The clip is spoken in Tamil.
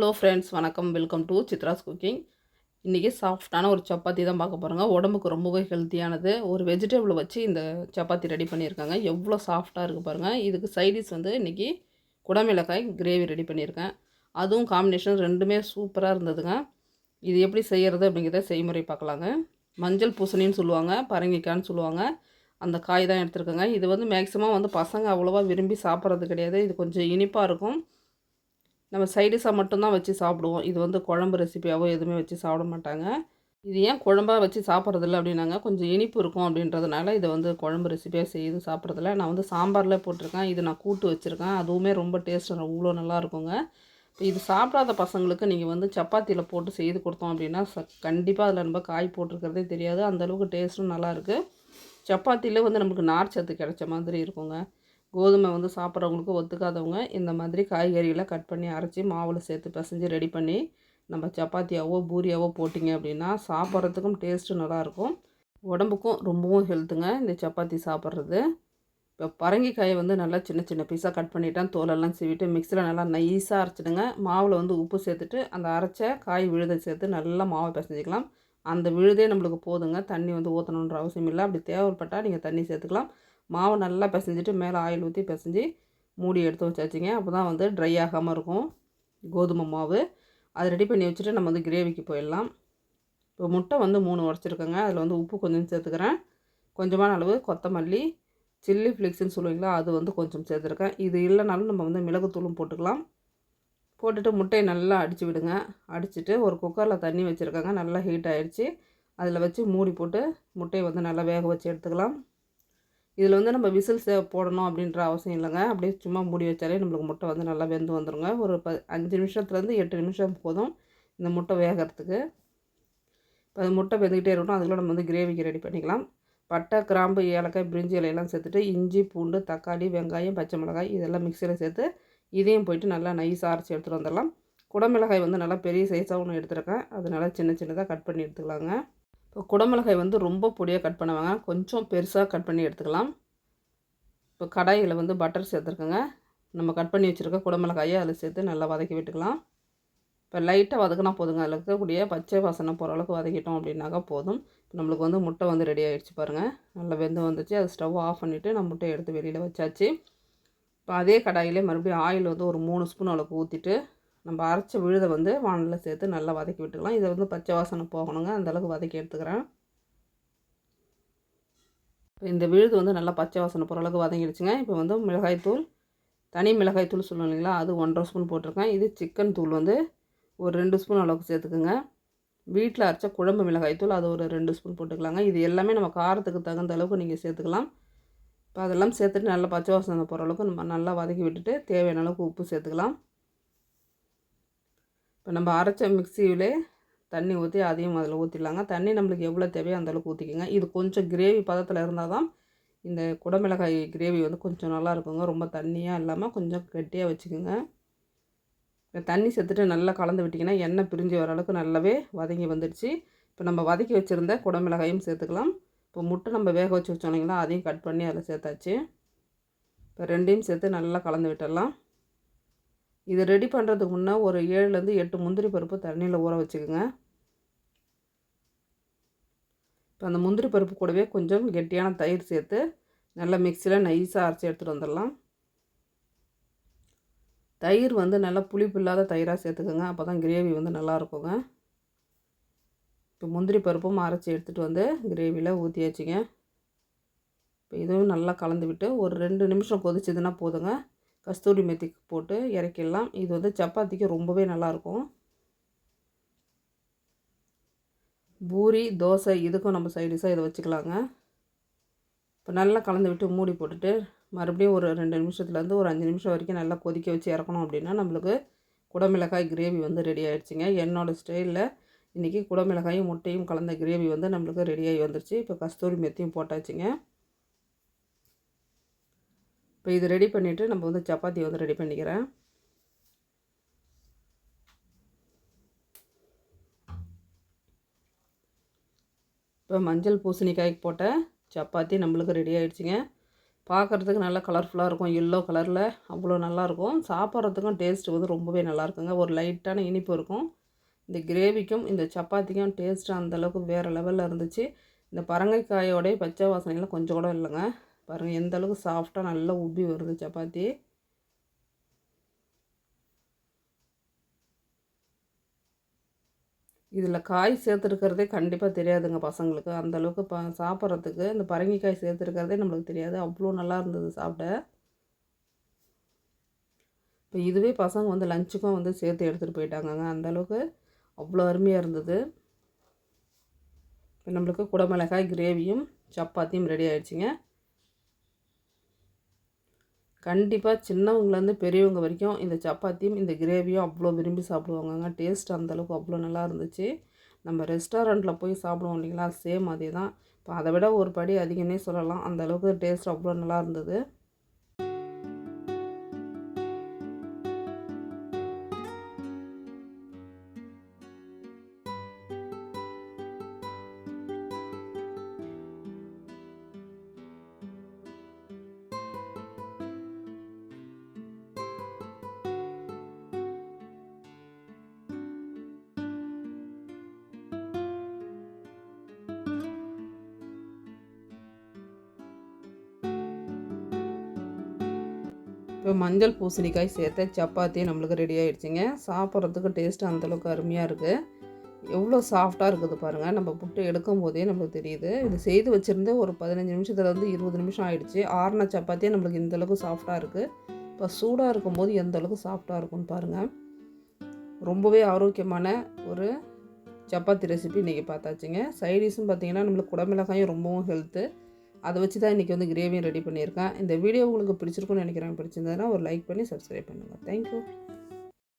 ஹலோ ஃப்ரெண்ட்ஸ் வணக்கம். வெல்கம் டு சித்ராஸ் குக்கிங் இன்றைக்கி சாஃப்டான ஒரு சப்பாத்தி தான் பார்க்க போகிறோங்க உடம்புக்கு ரொம்பவே ஹெல்த்தியானது ஒரு வெஜிடபிள் வச்சு இந்த சப்பாத்தி ரெடி பண்ணியிருக்காங்க. எவ்வளோ சாஃப்டாக இருக்குது பாருங்கள் இதுக்கு சைடிஷ் வந்து இன்றைக்கி குடமிளகாய் கிரேவி ரெடி பண்ணியிருக்கேன். அதுவும் காம்பினேஷன் ரெண்டுமே சூப்பராக இருந்ததுங்க. இது எப்படி செய்கிறது அப்படிங்கிறத செய்முறை பார்க்கலாங்க. மஞ்சள் பூசணின்னு சொல்லுவாங்க. பரங்கிக்கான்னு சொல்லுவாங்க. அந்த காய் தான் எடுத்துருக்கோங்க. இது வந்து மேக்ஸிமம் வந்து பசங்க அவ்வளோவா விரும்பி சாப்பிட்றது கிடையாது. இது கொஞ்சம் இனிப்பாக இருக்கும். நம்ம சைடிஷாக மட்டும்தான் வச்சு சாப்பிடுவோம். இது வந்து குழம்பு ரெசிபியாவோ எதுவுமே வச்சு சாப்பிட மாட்டாங்க. இது ஏன் குழம்பா வச்சு சாப்பிட்றதில்ல அப்படின்னாங்க. கொஞ்சம் இனிப்பு இருக்கும் அப்படின்றதுனால இதை வந்து குழம்பு ரெசிபியாக செய்து சாப்பிட்றதில்ல. நான் வந்து சாம்பாரில் போட்டிருக்கேன். இது நான் கூட்டு வச்சுருக்கேன். அதுவுமே ரொம்ப டேஸ்ட் அவ்வளோ நல்லா இருக்குங்க. இப்போ இது சாப்பிடாத பசங்களுக்கு நீங்கள் வந்து சப்பாத்தியில் போட்டு செய்து கொடுத்தோம் அப்படின்னா ச கண்டிப்பாக அதில் நம்ம காய் போட்டிருக்கிறதே தெரியாது. அந்தளவுக்கு டேஸ்ட்டும் நல்லாயிருக்கு சப்பாத்தியில் வந்து நமக்கு நார் சத்து கிடைச்ச மாதிரி இருக்குங்க. கோதுமை வந்து சாப்பிட்றவங்களுக்கு ஒத்துக்காதவங்க இந்த மாதிரி காய்கறிகளை கட் பண்ணி அரைச்சி மாவில் சேர்த்து பிசைஞ்சு ரெடி பண்ணி நம்ம சப்பாத்தியாவோ பூரியாவோ போட்டிங்க அப்படின்னா சாப்பிட்றதுக்கும் டேஸ்ட்டு நல்லாயிருக்கும். உடம்புக்கும் ரொம்பவும் ஹெல்த்துங்க இந்த சப்பாத்தி சாப்பிட்றது. இப்போ பரங்கிக்காயை வந்து நல்லா சின்ன சின்ன பீஸாக கட் பண்ணிவிட்டேன் தோலெல்லாம் சீவிட்டு மிக்சியில் நல்லா நைஸாக அரைச்சிடுங்க. மாவில் வந்து உப்பு சேர்த்துட்டு அந்த அரைச்ச காய் விழுதை சேர்த்து நல்லா மாவை பிசைஞ்சிக்கலாம். அந்த விழுதே நம்மளுக்கு போதுங்க. தண்ணி வந்து ஊற்றணுன்ற அவசியம் இல்லை. அப்படி தேவைப்பட்டால் நீங்கள் தண்ணி சேர்த்துக்கலாம். மாவு நல்லா பிசைஞ்சிட்டு மேலே ஆயில் ஊற்றி பிசைஞ்சு மூடி எடுத்து வச்சாச்சுங்க. அப்போ தான் வந்து ட்ரை ஆகாமல் இருக்கும். கோதுமை மாவு. அதை ரெடி பண்ணி வச்சுட்டு நம்ம வந்து கிரேவிக்கு போயிடலாம். இப்போ முட்டை வந்து மூணு உடச்சிருக்கேங்க. அதில் வந்து உப்பு கொஞ்சம் சேர்த்துக்கிறேன். கொஞ்சமான அளவு கொத்தமல்லி சில்லி ஃப்ளிக்ஸுன்னு சொல்லுவீங்களா அது வந்து கொஞ்சம் சேர்த்துருக்கேன். இது இல்லைனாலும் நம்ம வந்து மிளகுத்தூளும் போட்டுக்கலாம். போட்டுட்டு முட்டையை நல்லா அடித்து விடுங்க. அடிச்சுட்டு ஒரு குக்கரில் தண்ணி வச்சுருக்காங்க. நல்லா ஹீட் ஆகிடுச்சி அதில் வச்சு மூடி போட்டு முட்டையை வந்து நல்லா வேக வச்சு எடுத்துக்கலாம். இதில் வந்து நம்ம விசில் சே போடணும் அப்படின்ற அவசியம் இல்லைங்க. அப்படியே சும்மா மூடி வச்சாலே நம்மளுக்கு முட்டை வந்து நல்லா வெந்து வந்துடுங்க ஒரு ப அஞ்சு நிமிஷத்துலேருந்து எட்டு நிமிஷம் போதும் இந்த முட்டை வேகிறதுக்கு. இப்போ அது முட்டை வெந்துக்கிட்டே இருக்கணும் அதுக்குள்ள நம்ம வந்து கிரேவிக்கு ரெடி பண்ணிக்கலாம். பட்டை கிராம்பு ஏலக்காய் பிரிஞ்சி இலையெல்லாம் சேர்த்துட்டு இஞ்சி பூண்டு தக்காளி வெங்காயம் பச்சை மிளகாய் இதெல்லாம் மிக்சியில் சேர்த்து இதையும் போயிட்டு நல்லா நைஸ் அரைச்சி எடுத்துகிட்டு வந்துடலாம். குடமிளகாய் வந்து நல்லா பெரிய சைஸாக ஒன்று எடுத்துருக்கேன். நல்லா சின்ன சின்னதாக கட் பண்ணி எடுத்துக்கலாங்க. இப்போ குடமிளகாய் வந்து ரொம்ப பொடியாக கட் பண்ணுவாங்க. கொஞ்சம் பெருசாக கட் பண்ணி எடுத்துக்கலாம். இப்போ கடாயில் வந்து பட்டர் சேர்த்துருக்கோங்க. நம்ம கட் பண்ணி வச்சுருக்க குடமிளகாயை அதில் சேர்த்து நல்லா வதக்கி விட்டுக்கலாம். இப்போ லைட்டாக வதக்கினா போதுங்க. அதில் இருக்கக்கூடிய பச்சை வாசனை போகிற அளவுக்கு வதக்கிட்டோம் அப்படின்னாக்கா போதும். நம்மளுக்கு வந்து முட்டை வந்து ரெடி ஆகிடுச்சு பாருங்கள் நல்லா வெந்து வந்துச்சு. அது ஸ்டவ் ஆஃப் பண்ணிவிட்டு நம்ம முட்டையை எடுத்து வெளியில் வச்சாச்சு. இப்போ அதே கடாயிலே மறுபடியும் ஆயில் வந்து ஒரு மூணு ஸ்பூன் அளவுக்கு ஊற்றிட்டு நம்ம அரைச்ச விழுதை வந்து வானலில் சேர்த்து நல்லா வதக்கி விட்டுக்கலாம். இதை வந்து பச்சை வாசனை போகணுங்க. அந்தளவுக்கு வதக்கி எடுத்துக்கிறேன். இப்போ இந்த விழுது வந்து நல்லா பச்சை வாசனை போகிற அளவுக்கு வதங்கிடுச்சுங்க. இப்போ வந்து மிளகாய்த்தூள் தனி மிளகாய்த்தூள் சொல்லணும் இல்லைங்களா? அது ஒன்றரை ஸ்பூன் போட்டிருக்கேன். இது சிக்கன் தூள் வந்து ஒரு ரெண்டு ஸ்பூன் அளவுக்கு சேர்த்துக்குங்க. வீட்டில் அரைச்ச குழம்பு மிளகாய்த்தூள் அது ஒரு ரெண்டு ஸ்பூன் போட்டுக்கலாங்க. இது எல்லாமே நம்ம காரத்துக்கு தகுந்த அளவுக்கு நீங்கள் சேர்த்துக்கலாம். இப்போ அதெல்லாம் சேர்த்துட்டு நல்லா பச்சை வாசனை போகிற அளவுக்கு நம்ம நல்லா வதக்கி விட்டுட்டு தேவையான அளவுக்கு உப்பு சேர்த்துக்கலாம். இப்போ நம்ம அரைச்ச மிக்சியில் தண்ணி ஊற்றி அதையும் அதில் ஊற்றிடலாங்க தண்ணி நம்மளுக்கு எவ்வளோ தேவையோ அந்தளவுக்கு ஊற்றிக்கோங்க இது கொஞ்சம் கிரேவி பதத்தில் இருந்தால் தான் இந்த குடமிளகாய் கிரேவி வந்து கொஞ்சம் நல்லா இருக்குங்க. ரொம்ப தண்ணியாக இல்லாமல் கொஞ்சம் கெட்டியாக வச்சுக்கோங்க. தண்ணி சேர்த்துட்டு நல்லா கலந்து விட்டிங்கன்னா எண்ணெய் பிரிஞ்சு வர அளவுக்கு நல்லாவே வதங்கி வந்துடுச்சு. இப்போ நம்ம வதக்கி வச்சுருந்த குடமிளகாயும் சேர்த்துக்கலாம். இப்போ முட்டை நம்ம வேக வச்சு வச்சோம் இல்லைங்களா அதையும் கட் பண்ணி அதில் சேர்த்தாச்சு. இப்போ ரெண்டையும் சேர்த்து நல்லா கலந்து விட்டுடலாம். இது ரெடி பண்ணுறதுக்கு முன்னே ஒரு ஏழுலேருந்து எட்டு முந்திரி பருப்பு தண்ணியில் ஊற வச்சுக்கோங்க. இப்போ அந்த முந்திரி பருப்பு கூடவே கொஞ்சம் கெட்டியான தயிர் சேர்த்து நல்லா மிக்சியில் நைஸாக அரைச்சி எடுத்துகிட்டு வந்துடலாம். தயிர் வந்து நல்லா புளிப்பு இல்லாத தயிராக சேர்த்துக்கோங்க. அப்போ தான் கிரேவி வந்து நல்லா இருக்குங்க. இப்போ முந்திரி பருப்பும் அரைச்சி எடுத்துகிட்டு வந்து கிரேவியில் ஊற்றியாச்சுங்க இப்போ இதுவும் நல்லா கலந்து விட்டு ஒரு ரெண்டு நிமிஷம் கொதிச்சதுன்னா போதுங்க. கஸ்தூரி மெத்தி போட்டு இறக்கிடலாம். இது வந்து சப்பாத்திக்கு ரொம்பவே நல்லாயிருக்கும். பூரி தோசை இதுக்கும் நம்ம சைடிஷாக இதை வச்சுக்கலாங்க. இப்போ நல்லா கலந்து விட்டு மூடி போட்டுட்டு மறுபடியும் ஒரு ரெண்டு நிமிஷத்துலேருந்து ஒரு அஞ்சு நிமிஷம் வரைக்கும் நல்லா கொதிக்க வச்சு இறக்கணும் அப்படின்னா நம்மளுக்கு குடமிளகாய் கிரேவி வந்து ரெடி ஆகிடுச்சிங்க என்னோடய ஸ்டைலில் இன்றைக்கி குடமிளகாயும் முட்டையும் கலந்த கிரேவி வந்து நம்மளுக்கு ரெடியாகி வந்துருச்சு. இப்போ கஸ்தூரி மெத்தியும் போட்டாச்சுங்க. இப்போ இது ரெடி பண்ணிவிட்டு நம்ம வந்து சப்பாத்தி வந்து ரெடி பண்ணிக்கிறேன். இப்போ மஞ்சள் பூசணிக்காய்க்கு போட்ட சப்பாத்தி நம்மளுக்கு ரெடி ஆகிடுச்சிங்க பார்க்குறதுக்கு நல்லா கலர்ஃபுல்லாக இருக்கும். எல்லோ கலரில் அவ்வளோ நல்லாயிருக்கும் சாப்பிட்றதுக்கும் டேஸ்ட்டு வந்து ரொம்பவே நல்லாயிருக்குங்க ஒரு லைட்டான இனிப்பு இருக்கும். இந்த கிரேவிக்கும் இந்த சப்பாத்திக்கும் டேஸ்ட்டு அந்தளவுக்கு வேறு லெவலில் இருந்துச்சு. இந்த பரங்கைக்காயோடைய பச்சை வாசனையெல்லாம் கொஞ்சம் கூட இல்லைங்க. பாருங்கள் எந்த அளவுக்கு சாஃப்டாக நல்லா உப்பி வருது சப்பாத்தி. இதில் காய் சேர்த்துருக்கிறதே கண்டிப்பாக தெரியாதுங்க பசங்களுக்கு. அந்தளவுக்கு ப சாப்பிட்றதுக்கு இந்த பரங்கிக்காய் சேர்த்துருக்கிறதே நம்மளுக்கு தெரியாது. அவ்வளோ நல்லா இருந்தது சாப்பிட. இப்போ இதுவே பசங்க வந்து லஞ்சுக்கும் வந்து சேர்த்து எடுத்துகிட்டு போயிட்டாங்கங்க. அந்தளவுக்கு அவ்வளோ அருமையாக இருந்தது. இப்போ நம்மளுக்கு குடமிளகாய் கிரேவியும் சப்பாத்தியும் ரெடி ஆகிடுச்சிங்க கண்டிப்பாக சின்னவங்கலேருந்து பெரியவங்க வரைக்கும் இந்த சப்பாத்தியும் இந்த கிரேவியும் அவ்வளோ விரும்பி சாப்பிடுவாங்கங்க. டேஸ்ட் அந்தளவுக்கு அவ்வளோ நல்லா இருந்துச்சு. நம்ம ரெஸ்டாரண்ட்டில் போய் சாப்பிடுவோம் இல்லைங்களா? சேம் அதே தான் இப்போ அதை விட ஒரு படி அதிகமே சொல்லலாம். அந்தளவுக்கு டேஸ்ட் அவ்வளோ நல்லா இருந்தது. இப்போ மஞ்சள் பூசணிக்காய் சேர்த்த சப்பாத்தி நம்மளுக்கு ரெடி ஆகிடுச்சிங்க சாப்பிட்றதுக்கு டேஸ்ட்டு அந்தளவுக்கு அருமையாக இருக்குது எவ்வளோ சாஃப்டாக இருக்குது பாருங்கள் நம்ம புட்டு எடுக்கும் போதே நம்மளுக்கு தெரியுது. இது செய்து வச்சுருந்து ஒரு பதினஞ்சு நிமிஷத்துலேருந்து இருபது நிமிஷம் ஆகிடுச்சு ஆறுன சப்பாத்தியே நம்மளுக்கு இந்தளவுக்கு சாஃப்டாக இருக்குது இப்போ சூடாக இருக்கும்போது எந்த அளவுக்கு சாஃப்டாக இருக்கும்னு பாருங்கள் ரொம்பவே ஆரோக்கியமான ஒரு சப்பாத்தி ரெசிபி இன்றைக்கி பார்த்தாச்சுங்க. சைடிஷும் பார்த்திங்கன்னா நம்மளுக்கு குடமிளகாயும் ரொம்பவும் ஹெல்த்து அதை வச்சு தான் இன்றைக்கி வந்து கிரேவியும் ரெடி பண்ணியிருக்கேன். இந்த வீடியோ உங்களுக்கு பிடிச்சிருக்குன்னு நினைக்கிறேன். பிடிச்சிருந்ததுன்னா ஒரு லைக் பண்ணி சப்ஸ்கிரைப் பண்ணுங்கள் தேங்க்யூ